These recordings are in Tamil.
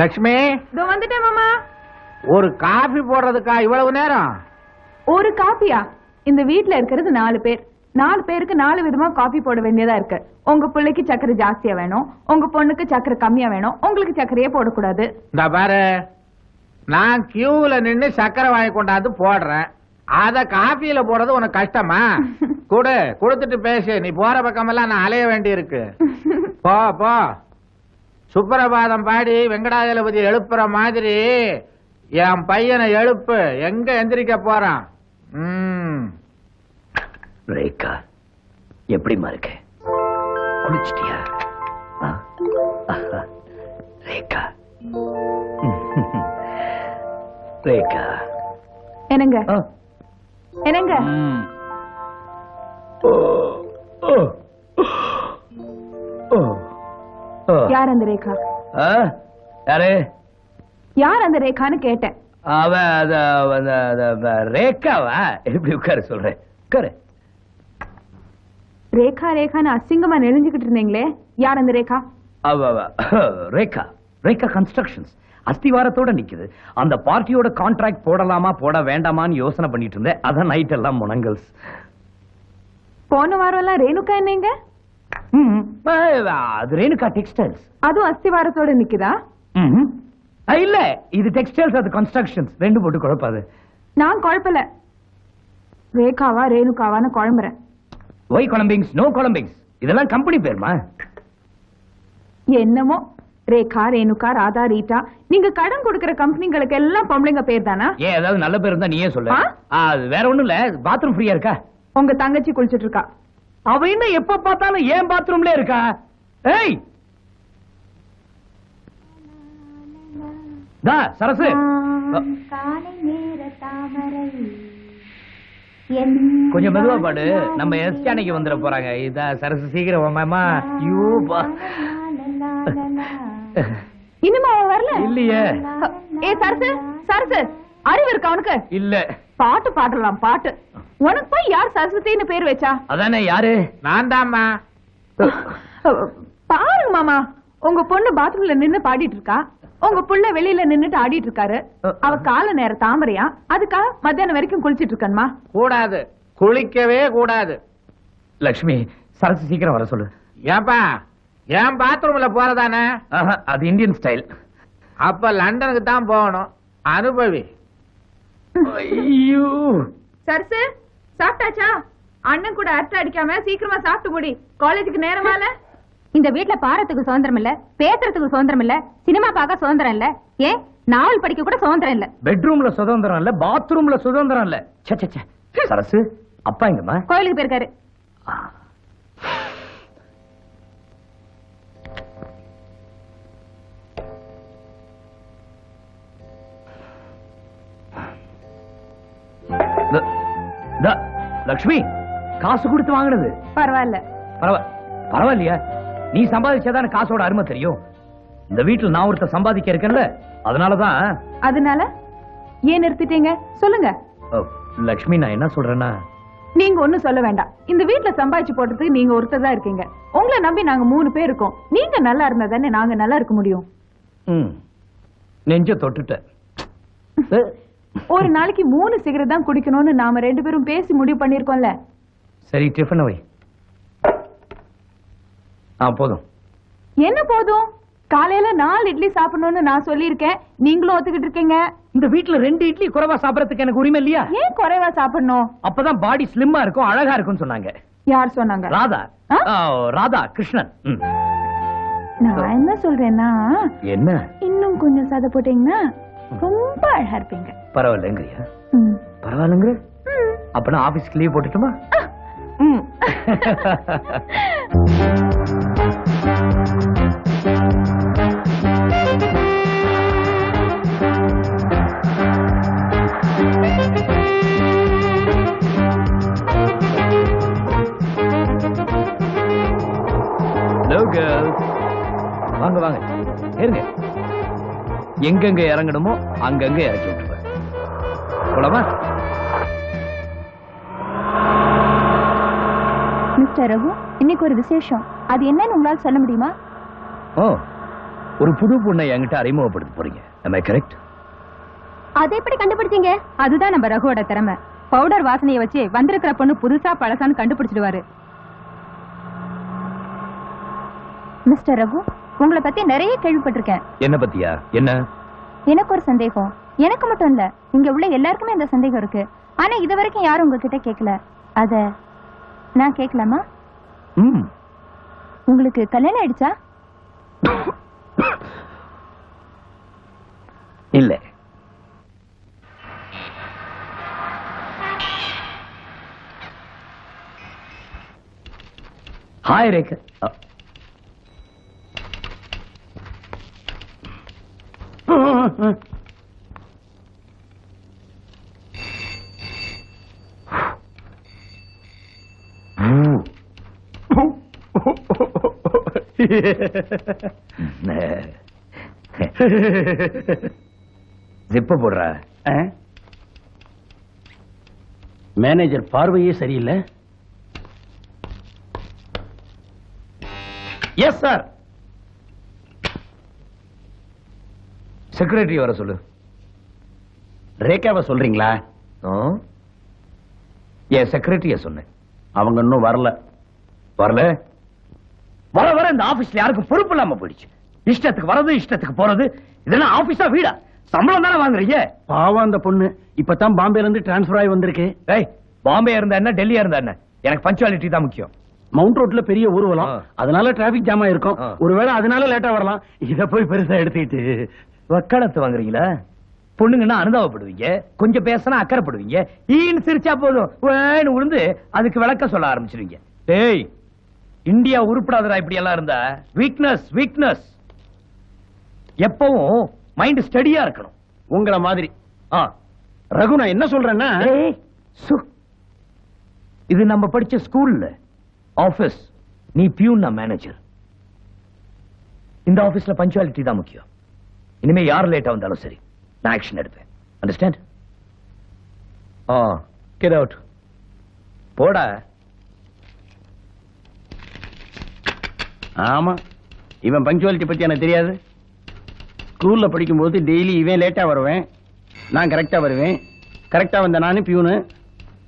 லக்ஷ்மி? இதோ வந்துட்டேன் மாமா. ஒரு காபி போடுறதுக்கா இவ்வளவு நேரம்? ஒரு காப்பியா இந்த வீட்ல இருக்கிறது நாலு பேர். நாலு பேருக்கு நாலு விதமா காபி போட வேண்டியதா இருக்கு. உங்க பிள்ளைக்கு சக்கரை ஜாஸ்தியா வேணும். உங்க பொண்ணுக்கு சக்கரை கம்மியா வேணும். உங்களுக்கு சக்கரையே போடக்கூடாது. இந்த பாரு. நான் கியூல நின்னு சக்கரை வாங்கி கொண்டாந்து போடுறேன். அத காபியில போடுறது உனக்கு கஷ்டமா? கொடு. கொடுத்துட்டு பேசு. நீ போற பக்கமெல்லாம் நான் அலைய வேண்டி இருக்கு போ போ. சுப்பிரபாதம் பாடி வெங்கடாஜலபதி எழுப்புற மாதிரி என் பையனை எழுப்பு எங்க எந்திரிக்க போறான் ம் ரேகா எப்படிமா இருக்க குளிச்சிட்டியா. ரேகா ரேகா என்னங்க. என்னங்க. ஓ. ஓ. யார் அந்த ரேகா? யாரு? யார் அந்த ரேகான்னு கேட்டேன். அவ ரேகாவா? எப்படி உட்கார சொல்றேன். உட்காரு. ரேகா ரேகான்னு அசிங்கமா நெளிஞ்சுக்கிட்டு இருந்தீங்களே. யார் அந்த ரேகா? அவ. ரேகா. ரேகா கன்ஸ்ட்ரக்ஷன்ஸ் அஸ்திவாரத்தோட நிக்குது. அந்த பார்ட்டியோட கான்ட்ராக்ட் போடலாமா போட வேண்டாமான்னு யோசனை பண்ணிட்டு இருந்தேன். அதான் நைட் எல்லாம் முனங்கல்ஸ். போன வாரம் எல்லாம் ரேணுகா என்னங்க? அது ரேணுகா டெக்ஸ்டைல்ஸ் அதுவும் அஸ்திவாரத்தோட நிக்குதா? இல்ல இது டெக்ஸ்டைல்ஸ் அது கன்ஸ்ட்ரக்ஷன்ஸ் ரெண்டு போட்டு குழப்பாது. நான் குழப்பல. ரேகாவா ரேணுகாவான்னு குழம்புறேன். ஒய் நோ கொலம்பிங்ஸ் இதெல்லாம் கம்பெனி பேருமா? என்னமோ? ரேகா ரேணுகா ராதா ரீட்டா நீங்க கடன் கொடுக்கிற கம்பெனிங்களுக்கு எல்லாம் பொம்பளைங்க பேர் தானா ஏன் ஏதாவது நல்ல பேர் இருந்தா நீயே சொல்லு. அது வேற ஒண்ணும் இல்ல. பாத்ரூம் ஃப்ரீயா இருக்கா? உங்க தங்கச்சி குளிச்சிட்டு இருக்கா. அவ என்ன எப்ப பார்த்தாலும் ஏன் பாத்ரூம்ல இருக்கா? ஏய்! தா சரசு. அ, காலை நேர தாமரை. கொஞ்சம் மெதுவா பாடு. நம்ம எஸ் அன்னைக்கு வந்துட போறாங்க. இதா சரசு சீக்கிரம் இன்னுமா அவன் வரல? இல்லையே. ஏ சரசு சரசு அறிவு இருக்கா உனக்கு இல்ல. பாட்டு பாடலாம் பாட்டு. உனக்கு போய் யார் சரஸ்வதின்னு பேர் வச்சா? அதானே யாரு? நான் தாம்மா பாருங்க மாமா உங்க பொண்ணு பாத்ரூம்ல நின்னு பாடிட்டு இருக்கா உங்க புள்ள வெளியில நின்னுட்டு ஆடிட்டு இருக்காரு அவ கால நேர தாமரையா? அதுக்காக மத்தியானம் வரைக்கும் குளிச்சிட்டு இருக்கணுமா கூடாது. குளிக்கவே கூடாது. லக்ஷ்மி சரசு சீக்கிரம் வர சொல்லு. ஏன்பா என் பாத்ரூம்ல போறதானே? அது இந்தியன் ஸ்டைல். அப்ப லண்டனுக்கு தான் போகணும். அனுபவி. ஐயோ. சரசு சாப்பிட்டாச்சா? அண்ணன் கூட அரட்டை அடிக்காம சீக்கிரமா சாப்பிட்டு முடி. காலேஜுக்கு நேரமால இந்த வீட்ல பாரத்துக்கு சுதந்திரம் இல்ல பேசுறதுக்கு சுதந்திரம் இல்ல சினிமா பார்க்க சுதந்திரம் இல்ல. ஏன்? நாவல் படிக்க கூட சுதந்திரம் இல்ல. பெட்ரூம்ல சுதந்திரம் இல்ல பாத்ரூம்ல சுதந்திரம் இல்ல. ச்சே, ச்சே, ச்சே. சரசு அப்பா எங்கம்மா? கோயிலுக்கு போயிருக்காரு. லக்ஷ்மி காசு கொடுத்து வாங்கினது. பரவாயில்ல. பரவ பரவாயில்லையா? நீ சம்பாதிச்சாதானே காசோட அருமை தெரியும். இந்த வீட்டுல நான் ஒருத்தர் சம்பாதிக்க இருக்கேன்ல அதனாலதான். அதனால ஏன் நிறுத்திட்டீங்க? சொல்லுங்க. லக்ஷ்மி நான் என்ன சொல்றேன்னா? நீங்க ஒண்ணும் சொல்ல வேண்டாம். இந்த வீட்ல சம்பாதிச்சு போடுறதுக்கு நீங்க ஒருத்தர் தான் இருக்கீங்க. உங்களை நம்பி நாங்க மூணு பேர் இருக்கோம். நீங்க நல்லா இருந்தா தானே நாங்க நல்லா இருக்க முடியும்? நெஞ்ச தொட்டுட்டேன். அ, ஒரு நாளைக்கு மூணு சிகரெட் தான் குடிக்கணும்னு நாம ரெண்டு பேரும் பேசி முடிவு பண்ணிருக்கோம்ல சரி டிஃபன் வை. ஆ போதும். என்ன போதும்? காலையில நாலு இட்லி சாப்பிடணும்னு நான் சொல்லியிருக்கேன். நீங்களும் ஒத்துக்கிட்டு இருக்கீங்க. இந்த வீட்டுல ரெண்டு இட்லி குறைவா சாப்பிடறதுக்கு எனக்கு உரிமை இல்லையா? ஏன் குறைவா சாப்பிடணும்? அப்பதான் பாடி ஸ்லிம்மா இருக்கும் அழகா இருக்கும்னு சொன்னாங்க. யார் சொன்னாங்க? ராதா. ராதா கிருஷ்ணன். நான் என்ன சொல்றேன்னா என்ன? இன்னும் கொஞ்சம் சதை போட்டீங்கன்னா ரொம்ப அழகா இருப்பீங்க. பரவாயில்லைங்கிறியா. பரவாயில்லைங்கிற? அப்பனா ஆபீஸ்க்கு லீவ் போட்டுட்டுமா? வாங்க வாங்க. ஏறுங்க எங்கெங்க இறங்கணுமோ அங்கங்க இறக்கி போலாமா மிஸ்டர் ரகு இன்னைக்கு ஒரு விசேஷம். அது என்னன்னு உங்களால சொல்ல முடியுமா? ஓ ஒரு புது பொண்ணை என்கிட்ட அறிமுகப்படுத்த போறீங்க. கரெக்ட் அதை எப்படி கண்டுபிடிச்சீங்க? அதுதான் நம்ம ரகுவோட திறமை. பவுடர் வாசனையை வச்சு வந்திருக்கிற பொண்ணு புதுசா பழசான்னு கண்டுபிடிச்சிடுவாரு. மிஸ்டர் ரகு உங்களை பத்தி நிறைய கேள்விப்பட்டிருக்கேன். என்ன பத்தியா? என்ன? எனக்கு ஒரு சந்தேகம். எனக்கு மட்டும் இல்ல இங்க உள்ள எல்லாருக்குமே இந்த சந்தேகம் இருக்கு. ஆனா இது வரைக்கும் யாரும் உங்ககிட்ட கேட்கல அத நான் கேட்கலாமா உங்களுக்கு கல்யாணம் ஆயிடுச்சா? இல்ல. ஹாய் ரேகா அ, ஜிப்ப போடுற. மேனேஜர் பார்வையே சரியில்லை. எஸ் சார் செக்ரட்டரி வர சொல்லு. ரேகாவை சொல்றீங்களா? என் செக்ரட்டரிய சொன்னேன். அவங்க இன்னும் வரல. வரல? வர வர இந்த ஆபீஸ்ல யாருக்கும் பொறுப்பு இல்லாம போயிடுச்சு. இஷ்டத்துக்கு வரது இஷ்டத்துக்கு போறது இதெல்லாம் ஆபீஸா வீடா. சம்பளம் தானே வாங்குறீங்க? பாவம் அந்த பொண்ணு. இப்பதான் பாம்பேல இருந்து டிரான்ஸ்பர் ஆகி வந்திருக்கு. ஏய் பாம்பே இருந்தா என்ன டெல்லியா இருந்தா என்ன? எனக்கு பஞ்சுவாலிட்டி தான் முக்கியம். மவுண்ட் ரோட்ல பெரிய ஊர்வலம். அதனால டிராபிக் ஜாம் ஆயிருக்கும். ஒருவேளை அதனால லேட்டா வரலாம். இத போய் பெருசா எடுத்துக்கிட்டு. வக்காலத்து வாங்குறீங்களா? பொண்ணுங்கன்னா அனுதாபப்படுவீங்க. கொஞ்சம் பேசினா அக்கறைப்படுவீங்க. ஈன்னு சிரிச்சா போதும். உழுந்து அதுக்கு விளக்க சொல்ல ஆரம்பிச்சிருவீங்க. டேய் இந்தியா உருப்படாதடா இப்படி எல்லாம் இருந்தா. வீக்னஸ் வீக்னஸ் எப்பவும் மைண்ட் ஸ்டடியா இருக்கணும். உங்கள மாதிரி. ஆ. ரகு நான் என்ன சொல்றேன்னா. இது நம்ம படிச்ச ஸ்கூல்ல. ஆபீஸ் நீ பியூன் நான் மேனேஜர் இந்த ஆபீஸ்ல பஞ்சுவாலிட்டி தான் முக்கியம். இனிமே யார் லேட்டா வந்தாலும் சரி நான் ஆக்ஷன் எடுப்பேன். அண்டர்ஸ்டாண்ட் ஆ கெட் அவுட் போடா. ஆமா. இவன் பங்க்சுவாலிட்டி பத்தி எனக்கு தெரியாது. ஸ்கூல்ல படிக்கும்போது டெய்லி இவன் லேட்டா வருவேன். நான் கரெக்டா வருவேன். கரெக்டா வந்த நானும் பியூனு.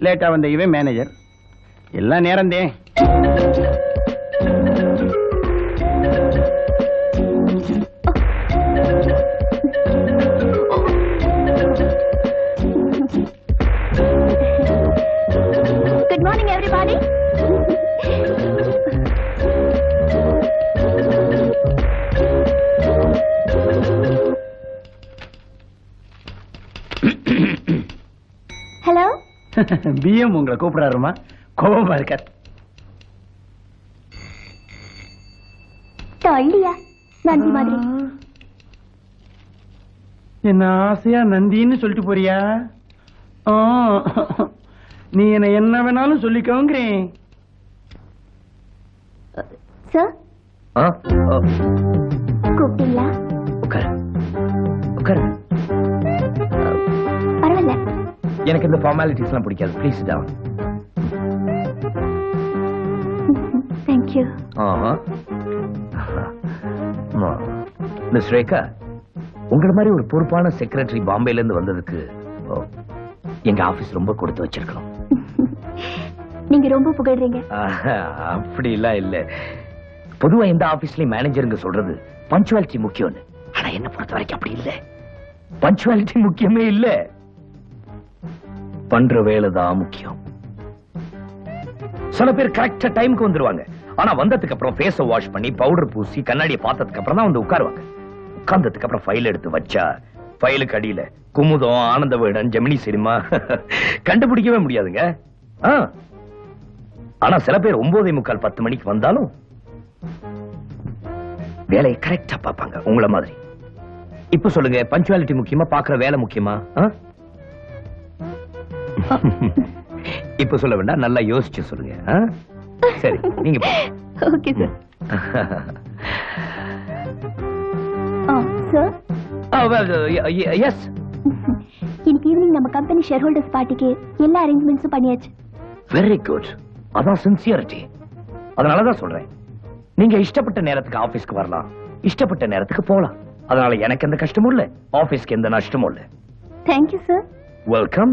லேட்டா வந்த இவன் மேனேஜர் எல்லாம் நேரந்தே ஹலோ? பிஎம் உங்களை கூப்பிடாருமா கோபமா இருக்கார். நன்றி மாதிரி. என்ன ஆசையா நந்தின்னு சொல்லிட்டு போறியா? ஆ, நீ என்ன என்ன வேணாலும் சொல்லிக்கோங்கிறேன். சார்? கூப்பிட்டீங்களா? உட்காரு. உட்காரு. எனக்கு இந்த ஃபார்மாலிட்டிஸ் எல்லாம் பிடிக்காது. ப்ளீஸ் டவுன் தேங்க்யூ ஆஹா. மிஸ் ரேகா உங்கள மாதிரி ஒரு பொறுப்பான செக்ரட்டரி பாம்பேல இருந்து வந்ததுக்கு எங்க ஆபீஸ் ரொம்ப கொடுத்து வச்சிருக்கணும் நீங்க ரொம்ப புகழ்றீங்க. ஆஹா, அப்படிலாம் இல்ல. பொதுவா எந்த ஆபீஸ்லயும் மேனேஜருங்க சொல்றது பஞ்சுவாலிட்டி முக்கியம்னு. ஆனா என்ன பொறுத்த வரைக்கும் அப்படி இல்ல. பஞ்சுவாலிட்டி முக்கியமே இல்ல. பண்ற வேலை தான் முக்கியம். சில பேர் கரெக்டா டைம்க்கு வந்துருவாங்க. ஆனா வந்ததுக்கு அப்புறம் ஃபேஸ வாஷ் பண்ணி பவுடர் பூசி கண்ணாடியை பார்த்ததுக்கு அப்புறம் தான் வந்து உட்காருவாங்க. உட்கார்ந்ததுக்கு அப்புறம் ஃபைல் எடுத்து வச்சா ஃபைலுக்கு அடியில குமுதம் ஆனந்த வீடன் ஜெமினி சினிமா கண்டுபிடிக்கவே முடியாதுங்க. ஆனா சில பேர் ஒன்பதே முக்கால் பத்து மணிக்கு வந்தாலும் வேலையை கரெக்டா பார்ப்பாங்க உங்களை மாதிரி. இப்ப சொல்லுங்க பஞ்சுவாலிட்டி முக்கியமா பாக்குற வேலை முக்கியமா? இப்ப சொல்ல வேண்டாம் நல்லா யோசிச்சு சொல்லுங்க? சரி நீங்க. ஓகே சார் சார் ஆ, well, uh, இன்னைக்கு ஈவினிங் நம்ம கம்பெனி ஷேர் ஹோல்டர்ஸ் பார்ட்டிக்கு எல்லா அரேஞ்ச்மெண்ட்ஸும் பண்ணியாச்சு. வெரி குட் அதான் சின்சியரிட்டி அதனாலதான் சொல்றேன். நீங்க இஷ்டப்பட்ட நேரத்துக்கு ஆபீஸ்க்கு வரலாம். இஷ்டப்பட்ட நேரத்துக்கு போலாம் அதனால எனக்கு எந்த கஷ்டமும் இல்ல. ஆபீஸ்க்கு எந்த நஷ்டமும் இல்ல. தேங்க்யூ சார் வெல்கம்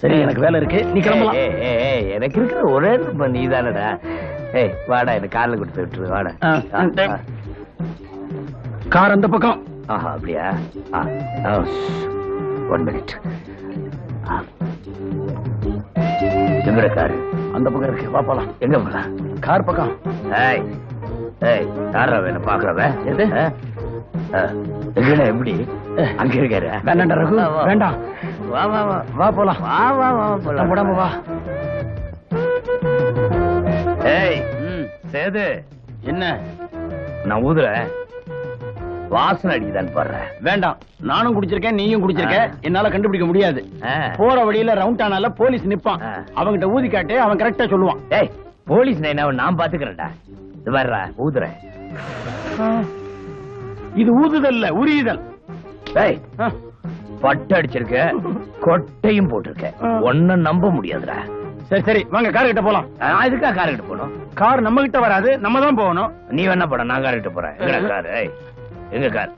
சரி எனக்கு வேலை இருக்கு. நீ கிளம்பலாம். எனக்கு இருக்கிற ஒரே நீ தானடா ஏய் வாடா எனக்கு காலில் கொடுத்து விட்டுரு வாடா. கார் அந்த பக்கம். ஆஹா அப்படியா? ஒன் மினிட் எங்கட காரு? அந்த பக்கம் இருக்கு. வா போலாம். எங்க போலாம்? கார் பக்கம். ஏய் யாரா வேணும் பாக்குறவ எது? எங்கடா எப்படி? அங்க இருக்காரு. வேண்டாம்டா ரகு. வேண்டாம். வா வா வா. வா போலாம். வா வா வா போலாம். உடம்பு வா. ஏய் சேது என்ன? நான் ஊதுறேன் வாசனை அடிக்குதான்னு பாடுறேன் வேண்டாம். நானும் குடிச்சிருக்கேன் நீயும் குடிச்சிருக்க. என்னால கண்டுபிடிக்க முடியாது. போற வழியில ரவுண்ட் ஆனால போலீஸ் நிப்பான். அவங்கிட்ட ஊதி காட்டு அவன் கரெக்டா சொல்லுவான். ஏய் போலீஸ் நான் பாத்துக்கிறேன்டா. வர்றா. ஊதுறேன். இது ஊதுதல் இல்ல உரியுதல். பட்டு அடிச்சிருக்க கொட்டையும் போட்டிருக்க. ஒன்னும் நம்ப முடியாதுடா. சரி சரி வாங்க கார் கிட்ட போலாம். நான் இதுக்கா கார் கிட்ட போகணும்? கார் நம்ம கிட்ட வராது நம்ம தான் போகணும். நீ என்ன படம் நான் கார் கிட்ட போறேன் கார்? எங்க கார்?